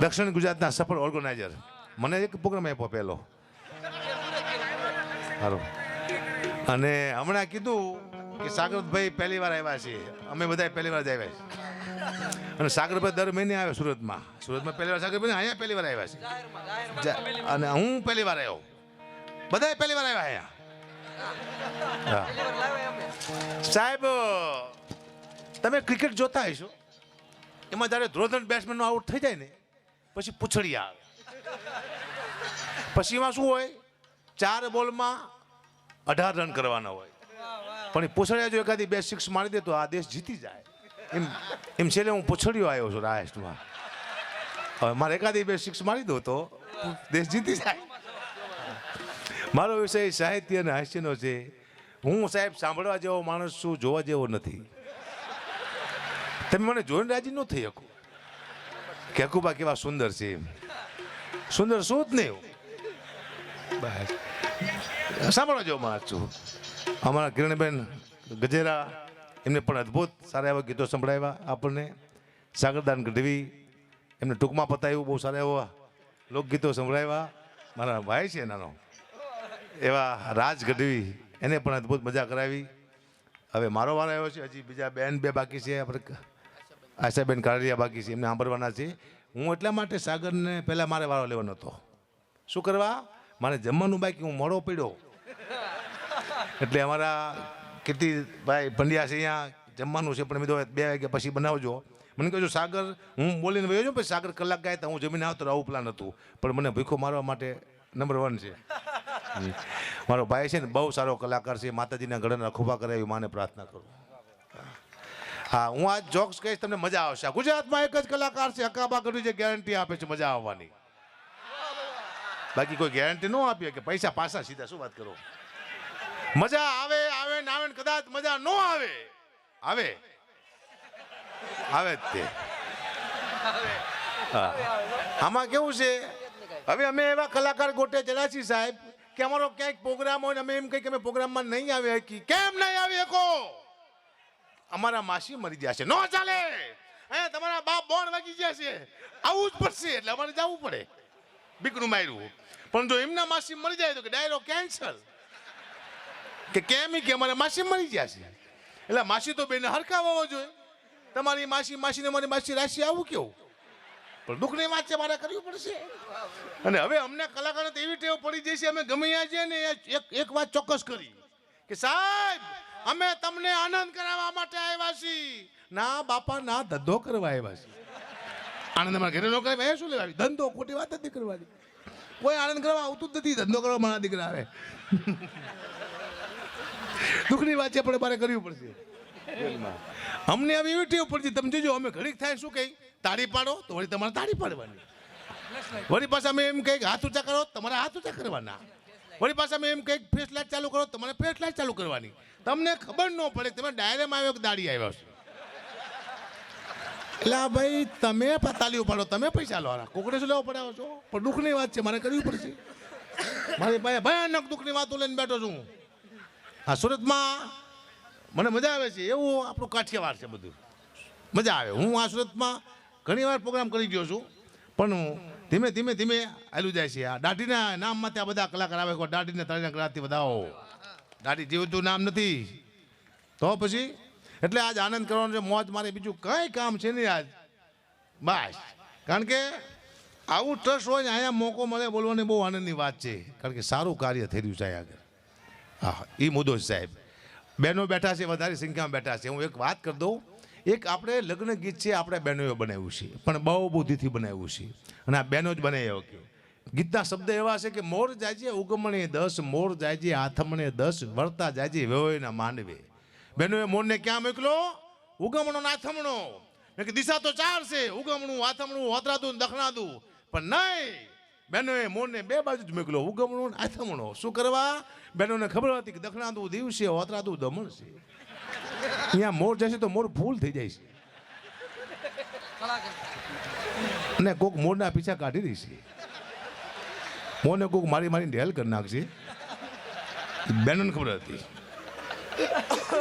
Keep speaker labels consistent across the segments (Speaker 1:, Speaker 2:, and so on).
Speaker 1: દક્ષિણ ગુજરાતના સફળ ઓર્ગેનાઇઝર. મને એક પ્રોગ્રામ આપ્યો પહેલો. સારું અને હમણાં કીધું કે સાગરભાઈ પહેલી વાર આવ્યા છે અમે બધા પહેલી વાર જ આવ્યા છીએ. અને સાગરભાઈ દર મહિને આવે સુરતમાં. સુરતમાં પહેલી વાર સાગરભાઈ અહીંયા પહેલી વાર આવ્યા છે અને હું પહેલી વાર આવ્યો. બધા પહેલી વાર આવ્યા અહીંયા. સાહેબ તમે ક્રિકેટ જોતા હશો? એમાં જ્યારે ધોરણ બેટ્સમેનનો આઉટ થઈ જાય ને પછી પૂછડી આવે. પછી એમાં શું હોય? ચાર બોલમાં અઢાર રન કરવાના હોય. પણ પૂછડિયા જો એકાદી બે સિક્સ મારી દે તો આ દેશ જીતી જાય. એમ એમ છેલ્લે હું પૂછડીયો આવ્યો છું રાષ્ટ્રમાં હવે મારે એકાદી બે સિક્સ મારી દો તો દેશ જીતી જાય. મારો વિષય સાહિત્ય અને હાસ્યનો છે. હું સાહેબ સાંભળવા જેવો માણસ છું, જોવા જેવો નથી. તમે મને જોઈને રાજી ન થઈ શકો. કે હકુબા કેવા સુંદર છે સુંદર શું જ નહીં બસ સાંભળવા જો મારું અમારા કિરણબેન ગજેરા એમને પણ અદ્ભુત સારા એવા ગીતો સંભળાવ્યા આપણને સાગરદાન ગઢવી એમને ટૂંકમાં પતાવ્યું બહુ સારા એવા લોકગીતો સંભળાવ્યા મારા ભાઈ છે નાનો એવા રાજ ગઢવી એને પણ અદ્ભુત મજા કરાવી હવે મારો વાર આવ્યો છે હજી બીજા બેન બે બાકી છે આપણે આશાબેન કાળિયા બાકી છે, એમને સાંભળવાના છે. હું એટલા માટે સાગરને પહેલાં મારે વારો લેવાનો હતો. શું કરવા? મારે જમવાનું બાકી, હું મોડો પીડ્યો. એટલે અમારા કીર્તિભાઈ પંડ્યા છે અહીંયા, જમવાનું છે, પણ મેં બે વાગ્યા પછી બનાવજો. મને કહ્યું સાગર, હું બોલીને વયો છું પછી સાગર કલાક ગાય તો હું જમીને આવતો આવું પ્લાન હતું. પણ મને ભૂખો મારવા માટે નંબર વન છે. મારો ભાઈ છે ને બહુ સારો કલાકાર છે, માતાજીના ગળાના ખુબા કરાવી, માને પ્રાર્થના કરું. હા, હું આ જોક્સ કહીશ, તમને મજા આવશે. ગુજરાતમાં એક જ કલાકાર છે, હકાબા કર્યું છે ગેરંટી આપે છે મજા આવવાની. બાકી કોઈ ગેરંટી ન આપીએ કે પૈસા પાછા સીધા, શું વાત કરો? મજા આવે આવે ને આવે ને કદાચ મજા ન આવે. આવે. આવે જ તે. આમાં કેવું છે? હવે અમે એવા કલાકાર ગોટે ચડ્યા છીએ સાહેબ, કે અમારો ક્યાંક પ્રોગ્રામ હોય અમે એમ કહીએ કે અમે પ્રોગ્રામમાં નહીં આવી શકી કેમ નહીં આવી શકો? અમારા માસી મરી ગયા છે. નો ચાલે! હે, તમારા બાપ બોન વાગી ગયા છે. આવું જ પડશે, એટલે અમારે જવું પડે. બીકનું માર્યું. પણ જો એમના માસી મરી જાય તો કે ડાયરો કેન્સલ. કે કેમ કે અમારે માસી મરી ગયા છે? એટલે માસી તો બેને હોવો જોઈએ. તમારી માસી, માસીને મારી માસી રાશિ આવું કેવું? પણ દુઃખની વાત છે, મારે કરવી પડશે. અને હવે અમને કલાકારો તો એવી ટેવ પડી જઈશે અમે ગમે ત્યાં છીએ ને, એક એક વાત ચોક્કસ કરી. કે સાહેબ અમે તમને આનંદ કરાવવા માટે આવ્યા છીએ. ના, બાપા, ના, ધંધો કરવા આવ્યા છીએ. આનંદ અમારા ઘરે લોકો આવે શું લેવા ધંધો, ખોટી વાત નથી કરવાની. કોઈ આનંદ કરવા આવતું જ નથી, ધંધો કરવા મારા દીકરા આવે. દુઃખની વાત છે, પણ મારે કરવી પડશે. અમને આવી એવી ટેવ પડશે તમે જોજો, અમે ઘડીક થાય, શું કહી? તાળી પાડો, તો વળી તમારે તાળી પાડવાની. વળી પાછા અમે એમ કહી હાથ ઊંચા કરો, તમારે હાથ ઊંચા કરવાના. વળી પાછા અમે એમ કહી ફેસ લાઇટ ચાલુ કરો તમારે ફ્લેશ લાઇટ ચાલુ કરવાની. તમને ખબર ન પડે તમે ડાયરેમ આવ્યો કે દાડી આવ્યો છો? એટલે ભાઈ, તમે પતાલી ઉપાડો, તમે પૈસા લો. કોકડે શું લેવો પડાવો છો? પણ દુઃખની વાત છે, મારે કરવી પડશે. મારી ભાઈ ભયાનક દુઃખની વાતો લઈને બેઠો છું હા. સુરતમાં મને મજા આવે છે, એવું આપણું કાઠિયાવાડ છે બધું. મજા આવે. હું આ સુરતમાં ઘણી વાર પ્રોગ્રામ કરી ગયો છું, પણ ધીમે ધીમે ધીમે હાલ્યું જાય છે. આ દાઢીના નામમાં ત્યાં બધા કલાકાર આવે દાઢીને તળીને કલાકથી વધાવો. દાઢી જેવું નામ નથી. તો પછી એટલે આજ આનંદ કરવાનો છે, મોજ મારે, બીજું કંઈ કામ છે નહીં આજ. બસ. કારણ કે આવું ટ્રસ્ટ હોય ને અહીંયા મોકો મળે બોલવાની બહુ આનંદની વાત છે. કારણ કે સારું કાર્ય થઈ રહ્યું છે આગળ. હા એ મુદ્દો છે સાહેબ. બહેનો બેઠા છે, વધારે સંખ્યામાં બેઠા છે. હું એક વાત કરી દઉં. એક આપણે લગ્ન ગીત છે, આપણે બહેનોએ બનાવ્યું છે. પણ બહુ બુદ્ધિથી બનાવ્યું છે. અને આ બહેનો જ બનાવી કે ગીતના શબ્દ એવા છે કે મોર જાજે ઉગમણે દસ મોર જાજે આથમણે દસ વર્તા જાજે વેવયના બેનો એ મોરને ક્યાં મોકલો? ઉગમણો ને આથમણો કે દિશા તો ચાર છે ઉગમણું આથમણું હોતરાતું ને દખણાતું પણ નહીં. બહેનોએ મોરને બે બાજુ જ મોકલો ઉગમણો ને આથમણો. શું કરવા? બહેનોને ખબર હતી કે દખણાતું દિવસે હોતરાતું દમણ છે. અહીંયા મોર જશે તો મોર ફૂલ થઈ જાય છે. અને કોક મોરના પીછા કાઢી રહી છે. મોરને કોક મારી મારીને ડેલ કરી નાખશે. બેનોને ખબર હતી.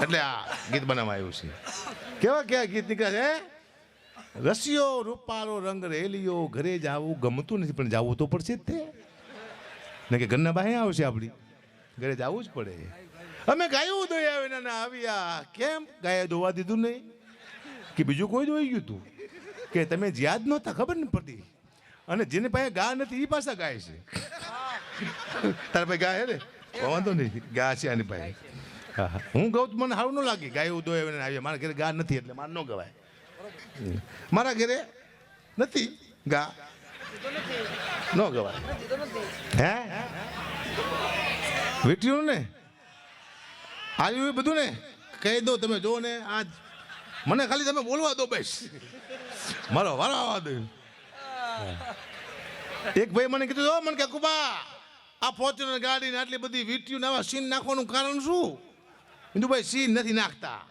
Speaker 1: એટલે આ ગીત બનાવવા આવ્યું છે. કેવા કેવા ગીત નીકળ્યા છે રસિયો રૂપારો રંગ રેલિયો, ઘરે જાવું ગમતું નથી, પણ જાવું તો પડશે જ તે. ને કે ઘરના બાહે આવશે આપણી. ઘરે જવું જ પડે. અમે ગાયું દોઈ આવીને ના આવ્યા. કેમ? ગાય ધોવા દીધું નહીં. કે બીજું કોઈ દોઈ ગયું હતું કે તમે જ્યાં નહોતા, ખબર નહીં પડતી. અને જેની પાસે ગા નથી એ પાછા ગાય છે. તારા પાસે ગાય ને? વાંધો નહીં. ગા છે આની પાસે. હા હા. કહું તો મને સારું ન લાગે. ગાય ઉદો એને આવી. મારા ઘરે ગા નથી એટલે મારે ન ગવાય. મારા ઘરે નથી ગા. ન ગવાય. હે? વીટ્યું ને? આવ્યું એ બધું ને? કહી દો તમે, જો ને આજ. મને ખાલી તમે બોલવા દો બસ. મારો વારો આવવા દો. એક ભાઈ મને કીધું, "જો, મને કે કુબા, આ ફોર્ચ્યુનર ગાડીને આટલી બધી વીટ્યું આવા સીન નાખવાનું કારણ શું? કીધું, ભાઈ, સીન નથી નાખતા.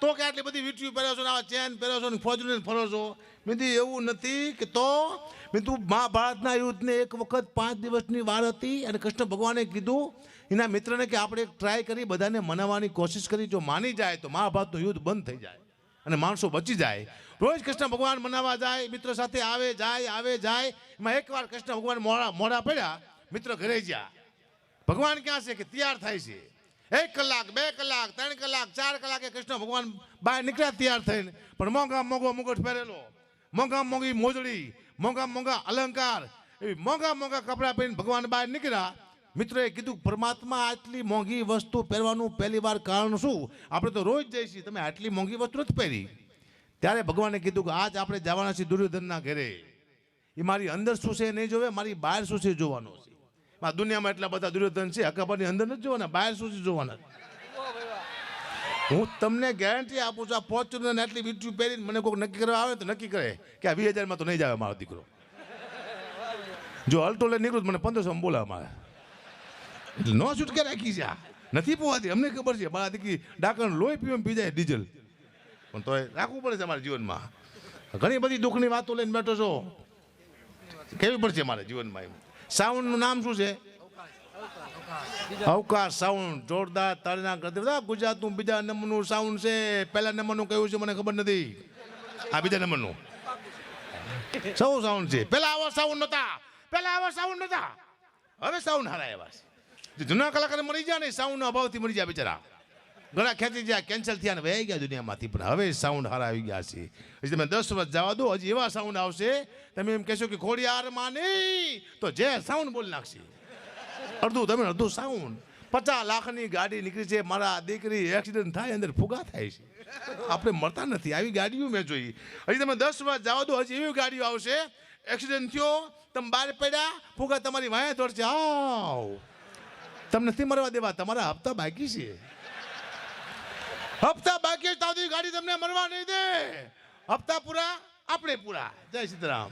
Speaker 1: તો કે આટલી બધી વીટ્યું પહેરો છો ને આવા ચેન પહેરો છો ને ફોર્ચ્યુનર ફરો છો મેં એવું નથી કે તો? મેં મહાભારતના યુદ્ધને એક વખત પાંચ દિવસની વાર હતી અને કૃષ્ણ ભગવાને કીધું, એના મિત્રને કે આપણે ટ્રાય કરી બધાને મનાવવાની કોશિશ કરી, જો માની જાય તો મહાભારતનું યુદ્ધ બંધ થઈ જાય. અને માણસો બચી જાય. રોજ કૃષ્ણ ભગવાન મનાવવા જાય, મિત્ર સાથે આવે, જાય આવે, જાય. એમાં એકવાર કૃષ્ણ ભગવાન મોડા મોડા પડ્યા, મિત્ર ઘરે ગયા ભગવાન ક્યાં છે કે તૈયાર થાય છે? એક કલાક, બે કલાક, ત્રણ કલાક, ચાર કલાકે કૃષ્ણ ભગવાન બહાર નીકળ્યા તૈયાર થઈને. પણ મોંઘા મોંઘો મુગટ પહેરેલો. મોંઘા મોંઘી મોજડી, મોંઘા મોંઘા અલંકાર. એવી મોંઘા મોંઘા કપડાં પહેરીને ભગવાન બહાર નીકળ્યા. મિત્રોએ કીધું, પરમાત્મા આટલી મોંઘી વસ્તુ પહેરવાનું પહેલી વાર કારણ શું? આપણે તો રોજ જઈએ છીએ. તમે આટલી મોંઘી વસ્તુ નથી પહેરી. ત્યારે ભગવાને કીધું કે, આજ આપણે જવાના છીએ દુર્યોધનના ઘરે. એ મારી અંદર શું છે નહીં જોવે, મારી બહાર શું છે જોવાનું છે. આ દુનિયામાં એટલા બધા દુર્યોધન છે અકબરની અંદર નથી જોવાના, બહાર શું છે જોવાના. હું તમને ગેરંટી આપું છું, આ ફોર્ચ્યુનર આટલી વીંટીઓ પહેરીને મને કોઈ નક્કી કરવા આવે તો નક્કી કરે કે આ વીસ હજારમાં તો નહીં જાવે મારો દીકરો. જો અલ્ટો લઈને નીકળું મને પંદરસો બોલાવે મારે. એટલે નો છૂટકે રાખી છે નથી પોવાતી. અમને ખબર છે. મારા દીકરી ડાકણ લોહી પીવે પી જાય ડીઝલ. પણ તોય રાખવું પડે છે અમારા જીવનમાં. ઘણી બધી દુઃખની વાતો લઈને બેઠો છો. કેવી પડશે મારે જીવનમાં એમ? સાઉન્ડનું નામ શું છે? અવકાશ સાઉન્ડ જોરદાર તાળીના કરતી બધા ગુજરાતનું બીજા નંબરનું સાઉન્ડ છે. પહેલા નંબરનું કયું છે મને ખબર નથી. આ બીજા નંબરનું. સૌ સાઉન્ડ છે. પહેલા આવા સાઉન્ડ નહોતા. પહેલા આવા સાઉન્ડ નહોતા. હવે સાઉન્ડ હારા એવા છે. જૂના કલાકાર મરી ગયા ને સાઉન્ડના અભાવથી મરી ગયા બિચારા. ઘણા ખેંચી ગયા કેન્સલ થયા ને વહી ગયા દુનિયામાંથી, પણ હવે સાઉન્ડ હારા આવી ગયા છે. હજી તમે દસ વર્ષ જવા દો, હજી એવા સાઉન્ડ આવશે, તમે એમ કહેશો કે ખોડિયાર માં નહીં તો જે સાઉન્ડ બોલી નાખશે. અડધું, તમે અડધું સાઉન્ડ પચાસ લાખની ગાડી નીકળી છે, મારા દીકરી એક્સિડન્ટ થાય, અંદર ફુગા થાય છે. આપણે મળતા નથી, આવી ગાડીઓ મેં જોઈ. હજી તમે દસ વર્ષ જવા દો, હજી એવી ગાડીઓ આવશે. એક્સિડન્ટ થયો, તમે બહાર પડ્યા, ફુગા તમારી વાંહે દોડશે. આવ. તમને નથી મરવા દેવા, તમારા હપ્તા બાકી છે. હપ્તા બાકી છે તાવથી ગાડી તમને મરવા નહીં દે. હપ્તા પૂરા, આપણે પૂરા. જય સીતારામ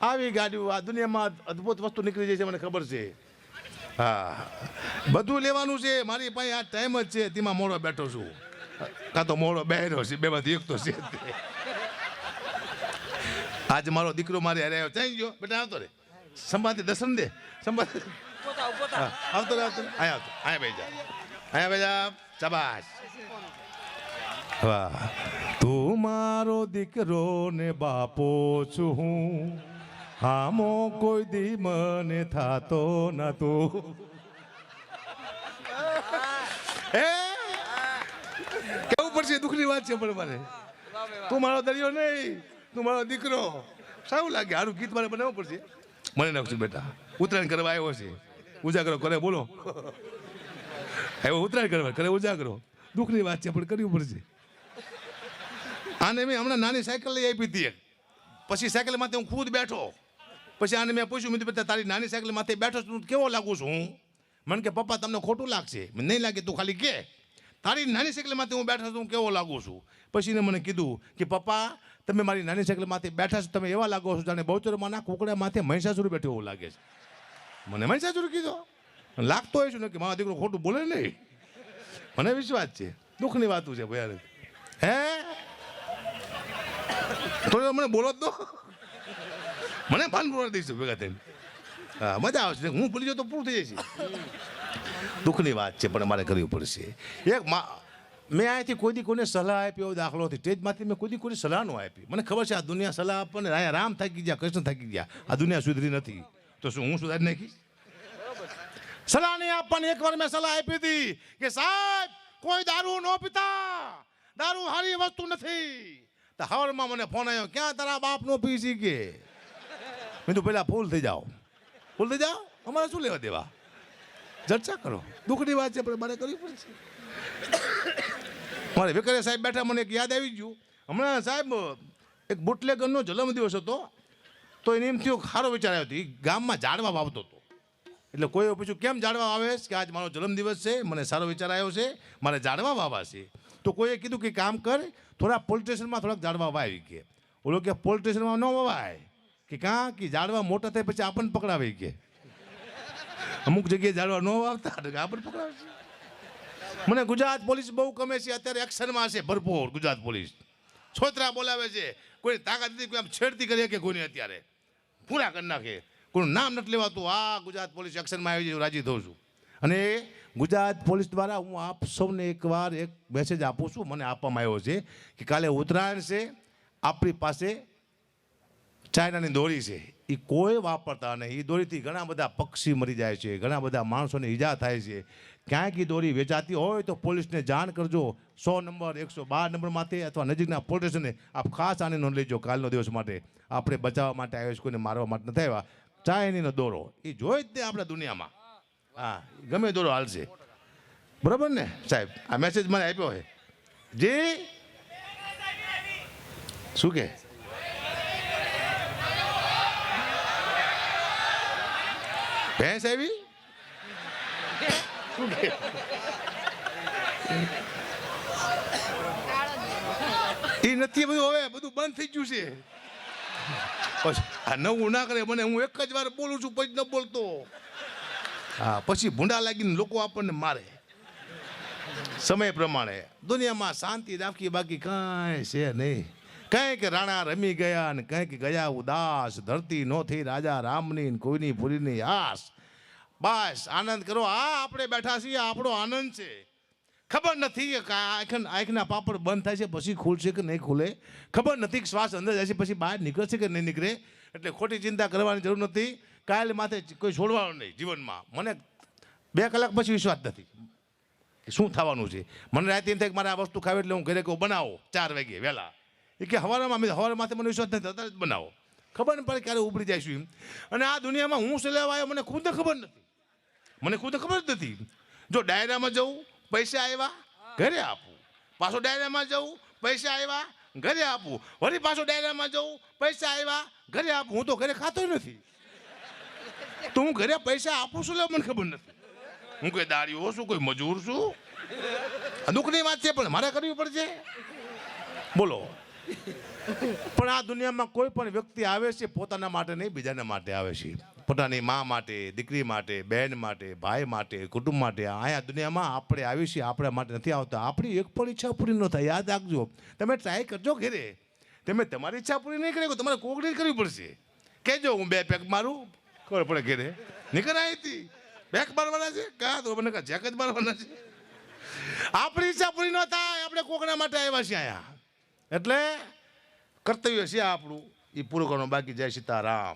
Speaker 1: આવી ગાડીઓ, આ દુનિયામાં અદ્ભુત વસ્તુ નીકળી જાય છે, મને ખબર છે. હા. બધું લેવાનું છે, મારી પાસે આ ટાઈમ જ છે, તેમાં મોડો બેઠો છું. કાં તો મોડો બહેરો છે બેમાંથી એક તો છે. આજ મારો દીકરો મારે હારે આવ્યો. ચાઈ ગયો. બેટા આવતો રે. સંભાતી દર્શન દે. સંભાતી આવતો રે આવતો અહીંયા આવતો. અહીંયા બેજા અહીંયા બેજા ચબાશ વાહ. તું મારો દીકરો ને બાપો છું હું. આમો કોઈ દી મને થાતો તું હે? કેવું પડશે? દુઃખની વાત છે પણ મારે તું મારો દરિયો નહીં, તું મારો દીકરો. સારું લાગે, સારું ગીત મારે બનાવવું પડશે. મને નાખશું બેટા. ઉત્તરાયણ કરવા આવ્યો છે. ઉજાગરો કરે બોલો. આવ્યો ઉતરાય કરવા કરે ઉજાગરો. દુઃખની વાત છે પણ કરવી પડશે. આને મેં હમણાં નાની સાયકલ લઈ આપી હતી પછી સાયકલ માથે હું ખુદ બેઠો. પછી આને મેં પૂછ્યું મેં કીધું, બેટા તારી નાની સાયકલ માથે બેઠો છું કેવો લાગુ છું હું? મને કે પપ્પા તમને ખોટું લાગશે. નહીં લાગે તું ખાલી કે. તારી નાની સાયકલ માથે હું બેઠો છું કેવો લાગુ છું? પછી એને મને કીધું કે પપ્પા તમે મારી નાની સાયકલ માથે બેઠા છો તમે એવા લાગો છો જાણે બહુચરમાંના કુકડા માથે મહિષાસુર બેઠો એવું લાગે છે. મને મહિષાસુર કીધો. લાગતો હોય છું ને કે મારો દીકરો ખોટું બોલે નહીં. મને વિશ્વાસ છે, દુઃખની વાતું છે ભયાનક હે? થોડી મને બોલો જ દો. મને ભાન પૂરા દઈશું ભેગા થઈને. હા, મજા આવશે. હું ભૂલી જાઉં તો પૂરું થઈ જશે દુઃખની વાત છે, પણ મારે કરવી પડશે. એક મા મેં અહીંયાથી કોઈ દી કોઈને સલાહ આપી, એવો દાખલો નથી. સ્ટેજમાંથી મેં કોઈ દી કોઈને સલાહ ન આપી. મને ખબર છે, આ દુનિયા સલાહ આપણને અહીંયા રામ થાકી ગયા, કૃષ્ણ થાકી ગયા. આ દુનિયા સુધરી નથી. તો શું, હું સુધારી નાખીશ? સલાહ નહીં આપવાની એકવાર મેં સલાહ આપી હતી કે સાહેબ, કોઈ દારૂ ન પીતા. દારૂ સારી વસ્તુ નથી. તો હવરમાં મને ફોન આવ્યો ક્યાં તારા બાપ નો પી છે કે? મેં તો પહેલાં ફૂલ થઈ જાઓ. ફૂલ થઈ જાઓ? અમારે શું લેવા દેવા? ચર્ચા કરો. દુઃખની વાત છે, પણ મારે કરવી પડશે. મારે વિકરે સાહેબ બેઠા, મને એક યાદ આવી ગયું. હમણાં સાહેબ, એક બુટલેગરનો જન્મદિવસ હતો. તો એને એમ થયું સારો વિચાર આવ્યો હતો. એ ગામમાં ઝાડવા વાવતો હતો. એટલે કોઈ પૂછ્યું, કેમ ઝાડવા છે કે આજ મારો જન્મદિવસ છે? મને સારો વિચાર આવ્યો છે. મારે ઝાડવા વાવા છે. તો કોઈએ કીધું કે, કામ કર, થોડા પોલીસ સ્ટેશનમાં થોડાક ઝાડવા વાવી કે. ઓલો કે પોલીસ સ્ટેશનમાં ન વવાય કે, કાં? કે ઝાડવા મોટા થાય પછી આપણને પકડાવી કે. અમુક જગ્યાએ ઝાડવા ન વાવતા આપણને પકડાવે મને ગુજરાત પોલીસ બહુ ગમે છે. અત્યારે એક્શનમાં છે ભરપૂર ગુજરાત પોલીસ. છોતરા બોલાવે છે. કોઈ તાકાત નથી, કોઈ આમ છેડતી કરી કે કોઈને અત્યારે. પૂરા કરી નાખે. કોઈનું નામ નથી લેવાતું. આ ગુજરાત પોલીસ એક્શનમાં આવી છે રાજી થઉં છું. અને ગુજરાત પોલીસ દ્વારા હું આપ સૌને એકવાર એક મેસેજ આપું છું. મને આપવામાં આવ્યો છે કે કાલે ઉત્તરાયણ છે. આપણી પાસે ચાઇનાની દોરી છે એ કોઈ વાપરતા નહીં. એ દોરીથી ઘણા બધા પક્ષી મરી જાય છે, ઘણા બધા માણસોને ઈજા થાય છે. ક્યાંક એ દોરી વેચાતી હોય તો પોલીસને જાણ કરજો. સો નંબર, એકસો બાર નંબર માટે અથવા નજીકના પોલીસ સ્ટેશને આપ ખાસ આને નોંધ લેજો કાલનો દિવસ માટે. આપણે બચાવવા માટે આવ્યો છે કોઈને મારવા માટે નથી આવ્યા. ચાઇનીનો દોરો એ જોઈ જ તે આપણે દુનિયામાં. હા ગમે દોરો હાલશે. બરાબર ને? સાહેબ, આ મેસેજ મને આપ્યો છે. જી શું કે? ભેંસ આવી? ઈ નથી, બધું હવે, બધું બંધ થઈ ગયું છે. આ નવું ના કરે, મને હું એક જ વાર બોલું છું, પછી ન બોલતો. હા, પછી ભૂંડા લાગીને લોકો આપણને મારે. સમય પ્રમાણે. દુનિયામાં શાંતિ રાખી બાકી કાંઈ છે નહીં. કંઈક રાણા રમી ગયા ને કંઈક ગયા, ઉદાસ ધરતી નોથી રાજા રામની ને કોઈની ભૂલીની આસ. બસ, આનંદ કરો. આ આપણે બેઠા છીએ, આપણો આનંદ છે. ખબર નથી કે આંખન આંખના પાપડ બંધ થાય છે, પછી ખુલશે કે નહીં ખુલે? ખબર નથી કે શ્વાસ અંદર જાય છે, પછી બહાર નીકળશે કે નહીં નીકળે? એટલે ખોટી ચિંતા કરવાની જરૂર નથી. કાયલ માથે કોઈ છોડવાનું નહીં જીવનમાં. મને બે કલાક પછી વિશ્વાસ નથી. શું થવાનું છે? મને રાતે એમ થાય કે મારે આ વસ્તુ ખાવી એટલે હું ઘરે કહું, બનાવો, ચાર વાગે, વહેલા. એ કે હવારમાં અમે હવાર માથે મને વિશ્વાસ નથી, અત્યારે જ બનાવો. ખબર નહીં પડે ક્યારે ઉભરી જાય એમ. અને આ દુનિયામાં હું સેલેવા આવ્યો મને ખુદ ખબર નથી. મને ખુદ ખબર જ નથી. જો ડાયરામાં જવું પૈસા આવ્યા ઘરે આપું. પાછો ડાયરામાં જવું પૈસા આવ્યા ઘરે આપું. વળી પાછો ડાયરામાં જવું પૈસા આવ્યા ઘરે આપું. હું તો ઘરે ખાતો નથી. તો હું ઘરે પૈસા આપું શું લેવા મને ખબર નથી. હું કોઈ દાડીઓ છું, કોઈ મજૂર છું. દુઃખની વાત છે, પણ મારે કરવી પડશે. બોલો. પણ આ દુનિયામાં કોઈ પણ વ્યક્તિ આવે છે, પોતાના માટે નહીં, બીજાના માટે આવે છે. પોતાની મા માટે, દીકરી માટે, બહેન માટે, ભાઈ માટે, કુટુંબ માટે, અહીંયા દુનિયામાં આપણે આવી છીએ, આપણા માટે નથી આવતા. આપણી એક પણ ઈચ્છા પૂરી ન થાય. યાદ રાખજો, તમે ટ્રાય કરજો ઘેરે. તમે તમારી ઈચ્છા પૂરી નહીં કરી તમારે કોકડી કરવી પડશે. કહેજો, હું બે પેક મારું, ખબર પડે ઘેરે. નીકળ આવી બેક મારવાના છે? કા તો મને જેક જ મારવાના છે? આપણી ઈચ્છા પૂરી ન થાય, આપણે કોકના માટે આવ્યા છીએ અહીંયા. એટલે કર્તવ્ય છે આપણું. એ પૂરું કરવાનું. બાકી જય સીતારામ.